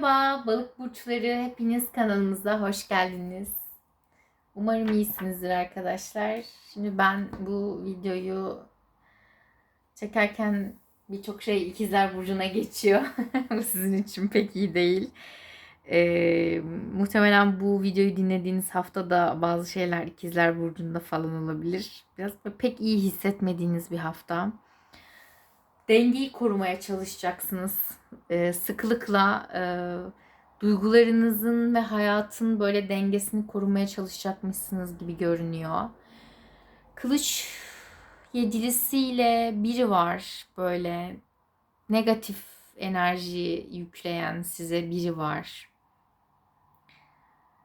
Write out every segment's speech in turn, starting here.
Merhaba balık burçları hepiniz kanalımıza hoş geldiniz. Umarım iyisinizdir arkadaşlar. Şimdi ben bu videoyu çekerken birçok şey ikizler burcuna geçiyor. bu sizin için pek iyi değil. Ee, muhtemelen bu videoyu dinlediğiniz hafta da bazı şeyler ikizler burcunda falan olabilir. Biraz pek iyi hissetmediğiniz bir hafta dengeyi korumaya çalışacaksınız. Ee, sıklıkla e, duygularınızın ve hayatın böyle dengesini korumaya çalışacakmışsınız gibi görünüyor. Kılıç yedilisiyle biri var böyle negatif enerji yükleyen size biri var.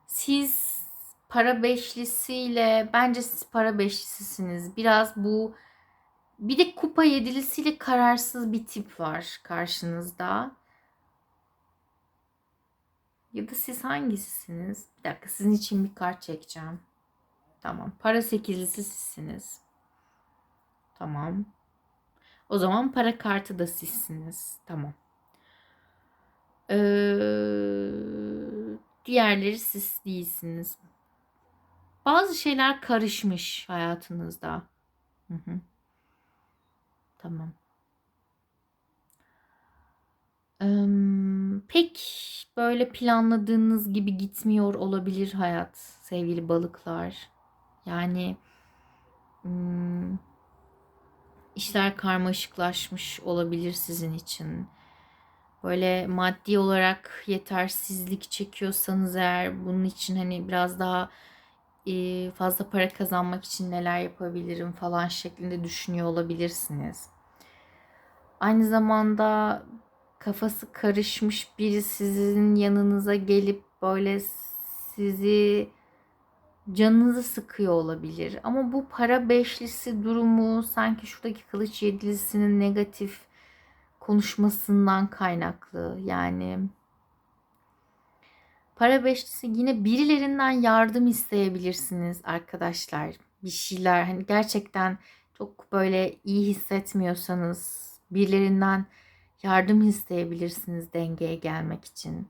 Siz para beşlisiyle bence siz para beşlisisiniz. Biraz bu bir de kupa yedilisiyle kararsız bir tip var karşınızda. Ya da siz hangisisiniz? Bir dakika sizin için bir kart çekeceğim. Tamam. Para sekizlisi sizsiniz. Tamam. O zaman para kartı da sizsiniz. Tamam. Ee, diğerleri siz değilsiniz. Bazı şeyler karışmış hayatınızda. Hı hı. Tamam. Pek böyle planladığınız gibi gitmiyor olabilir hayat sevgili balıklar. Yani işler karmaşıklaşmış olabilir sizin için. Böyle maddi olarak yetersizlik çekiyorsanız eğer bunun için hani biraz daha fazla para kazanmak için neler yapabilirim falan şeklinde düşünüyor olabilirsiniz. Aynı zamanda kafası karışmış biri sizin yanınıza gelip böyle sizi canınızı sıkıyor olabilir. Ama bu para beşlisi durumu sanki şuradaki kılıç yedilisinin negatif konuşmasından kaynaklı. Yani para beşlisi yine birilerinden yardım isteyebilirsiniz arkadaşlar. Bir şeyler hani gerçekten çok böyle iyi hissetmiyorsanız birilerinden yardım isteyebilirsiniz dengeye gelmek için.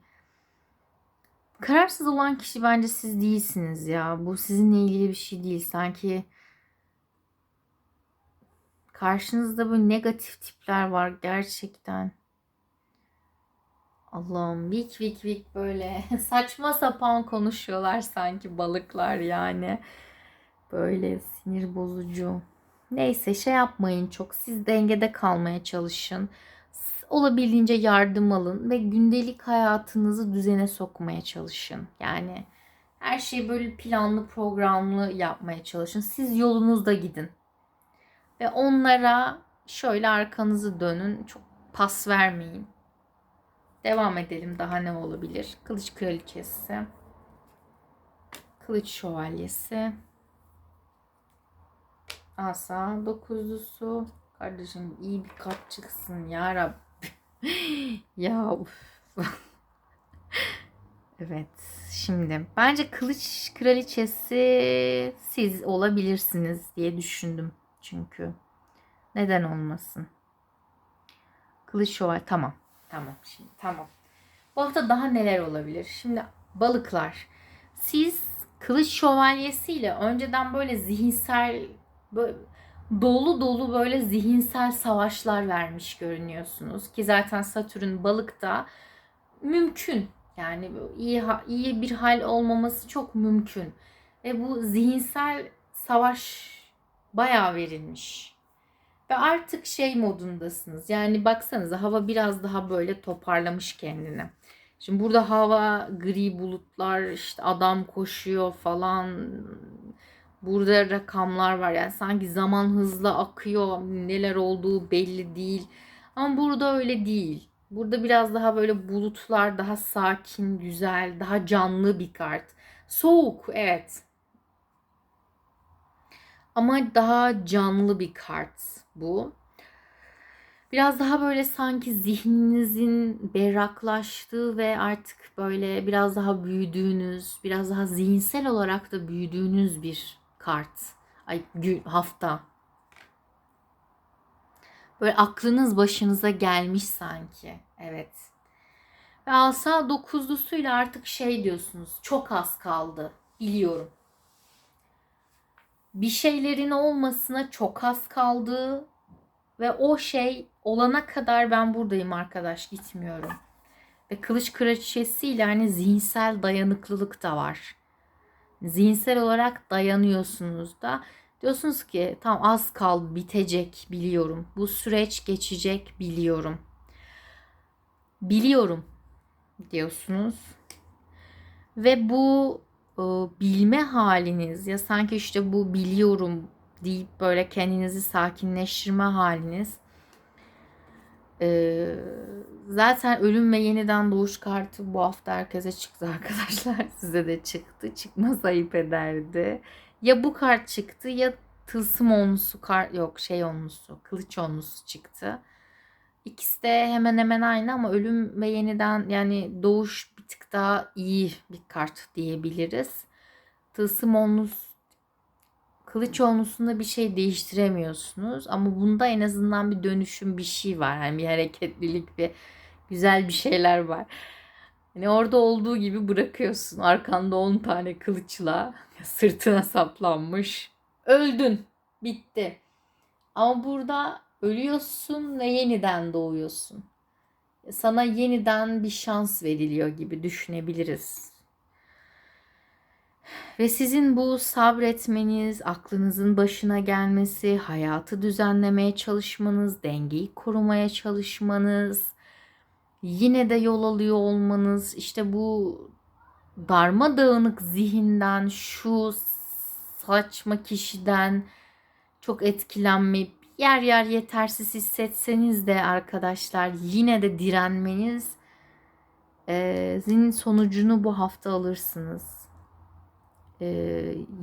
Kararsız olan kişi bence siz değilsiniz ya. Bu sizinle ilgili bir şey değil. Sanki karşınızda böyle negatif tipler var gerçekten. Allah'ım vik vik vik böyle saçma sapan konuşuyorlar sanki balıklar yani. Böyle sinir bozucu. Neyse şey yapmayın çok. Siz dengede kalmaya çalışın. Olabildiğince yardım alın ve gündelik hayatınızı düzene sokmaya çalışın. Yani her şeyi böyle planlı programlı yapmaya çalışın. Siz yolunuzda gidin. Ve onlara şöyle arkanızı dönün. Çok pas vermeyin. Devam edelim daha ne olabilir? Kılıç kraliçesi. Kılıç şövalyesi. Asa dokuzlusu. Kardeşim iyi bir kart çıksın ya Rabbi. ya evet. Şimdi bence kılıç kraliçesi siz olabilirsiniz diye düşündüm. Çünkü neden olmasın? Kılıç şövalye tamam. Tamam şimdi tamam. Bu hafta daha neler olabilir? Şimdi balıklar. Siz kılıç şövalyesiyle önceden böyle zihinsel böyle dolu dolu böyle zihinsel savaşlar vermiş görünüyorsunuz ki zaten Satürn balıkta mümkün. Yani iyi iyi bir hal olmaması çok mümkün. Ve bu zihinsel savaş bayağı verilmiş. Ve artık şey modundasınız. Yani baksanıza hava biraz daha böyle toparlamış kendini. Şimdi burada hava gri bulutlar işte adam koşuyor falan Burada rakamlar var yani sanki zaman hızla akıyor neler olduğu belli değil. Ama burada öyle değil. Burada biraz daha böyle bulutlar daha sakin, güzel, daha canlı bir kart. Soğuk evet. Ama daha canlı bir kart bu. Biraz daha böyle sanki zihninizin berraklaştığı ve artık böyle biraz daha büyüdüğünüz, biraz daha zihinsel olarak da büyüdüğünüz bir kart. Ay gün, hafta. Böyle aklınız başınıza gelmiş sanki. Evet. Ve asa dokuzlusuyla artık şey diyorsunuz. Çok az kaldı. Biliyorum. Bir şeylerin olmasına çok az kaldı. Ve o şey olana kadar ben buradayım arkadaş gitmiyorum. Ve kılıç kraliçesiyle hani zihinsel dayanıklılık da var. Zihinsel olarak dayanıyorsunuz da. Diyorsunuz ki tam az kaldı bitecek biliyorum. Bu süreç geçecek biliyorum. Biliyorum diyorsunuz. Ve bu e, bilme haliniz ya sanki işte bu biliyorum deyip böyle kendinizi sakinleştirme haliniz e, zaten ölüm ve yeniden doğuş kartı bu hafta herkese çıktı arkadaşlar. Size de çıktı. Çıkmaz ayıp ederdi. Ya bu kart çıktı ya tılsım onlusu kart yok şey onlusu kılıç onlusu çıktı. İkisi de hemen hemen aynı ama ölüm ve yeniden yani doğuş bir tık daha iyi bir kart diyebiliriz. Tılsım onlus kılıç onlusunda bir şey değiştiremiyorsunuz ama bunda en azından bir dönüşüm bir şey var. Yani bir hareketlilik bir güzel bir şeyler var. Yani orada olduğu gibi bırakıyorsun. Arkanda 10 tane kılıçla sırtına saplanmış. Öldün. Bitti. Ama burada ölüyorsun ve yeniden doğuyorsun. Sana yeniden bir şans veriliyor gibi düşünebiliriz. Ve sizin bu sabretmeniz, aklınızın başına gelmesi, hayatı düzenlemeye çalışmanız, dengeyi korumaya çalışmanız, yine de yol alıyor olmanız, işte bu darmadağınık zihinden, şu saçma kişiden çok etkilenmeyip yer yer yetersiz hissetseniz de arkadaşlar yine de direnmeniz e, sonucunu bu hafta alırsınız. E,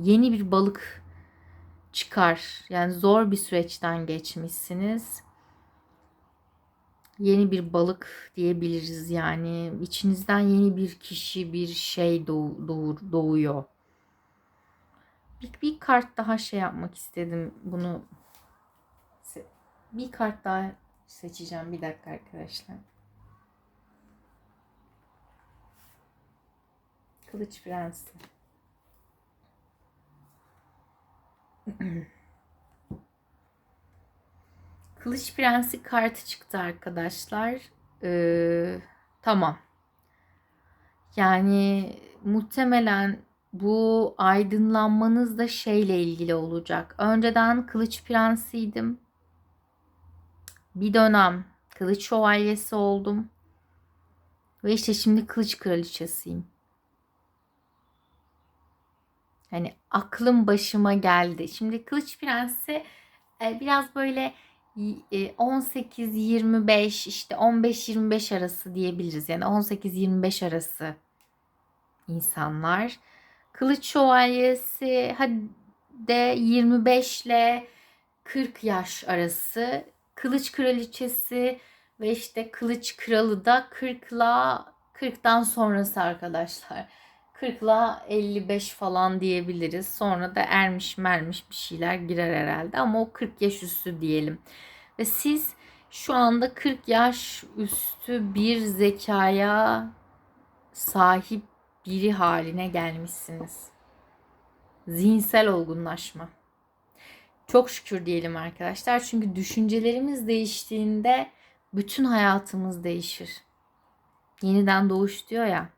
yeni bir balık çıkar. Yani zor bir süreçten geçmişsiniz. Yeni bir balık diyebiliriz yani. içinizden yeni bir kişi, bir şey doğ, doğur, doğuyor. Bir, bir kart daha şey yapmak istedim. Bunu bir kart daha seçeceğim. Bir dakika arkadaşlar. Kılıç Prensi. Kılıç Prensi kartı çıktı arkadaşlar. Ee, tamam. Yani muhtemelen bu aydınlanmanız da şeyle ilgili olacak. Önceden Kılıç Prensiydim. Bir dönem Kılıç Şövalyesi oldum. Ve işte şimdi Kılıç Kraliçesiyim. Hani aklım başıma geldi. Şimdi Kılıç Prensi e, biraz böyle 18-25 e, işte 15-25 arası diyebiliriz. Yani 18-25 arası insanlar. Kılıç Şövalyesi de 25 ile 40 yaş arası. Kılıç Kraliçesi ve işte Kılıç Kralı da 40 ile 40'tan sonrası arkadaşlar. 40 ile 55 falan diyebiliriz. Sonra da ermiş mermiş bir şeyler girer herhalde ama o 40 yaş üstü diyelim. Ve siz şu anda 40 yaş üstü bir zekaya sahip biri haline gelmişsiniz. Zihinsel olgunlaşma. Çok şükür diyelim arkadaşlar. Çünkü düşüncelerimiz değiştiğinde bütün hayatımız değişir. Yeniden doğuş diyor ya.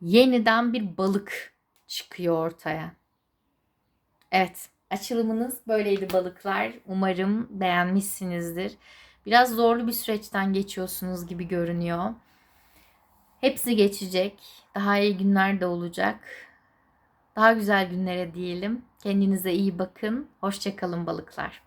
Yeniden bir balık çıkıyor ortaya. Evet, açılımınız böyleydi balıklar. Umarım beğenmişsinizdir. Biraz zorlu bir süreçten geçiyorsunuz gibi görünüyor. Hepsi geçecek. Daha iyi günler de olacak. Daha güzel günlere diyelim. Kendinize iyi bakın. Hoşçakalın balıklar.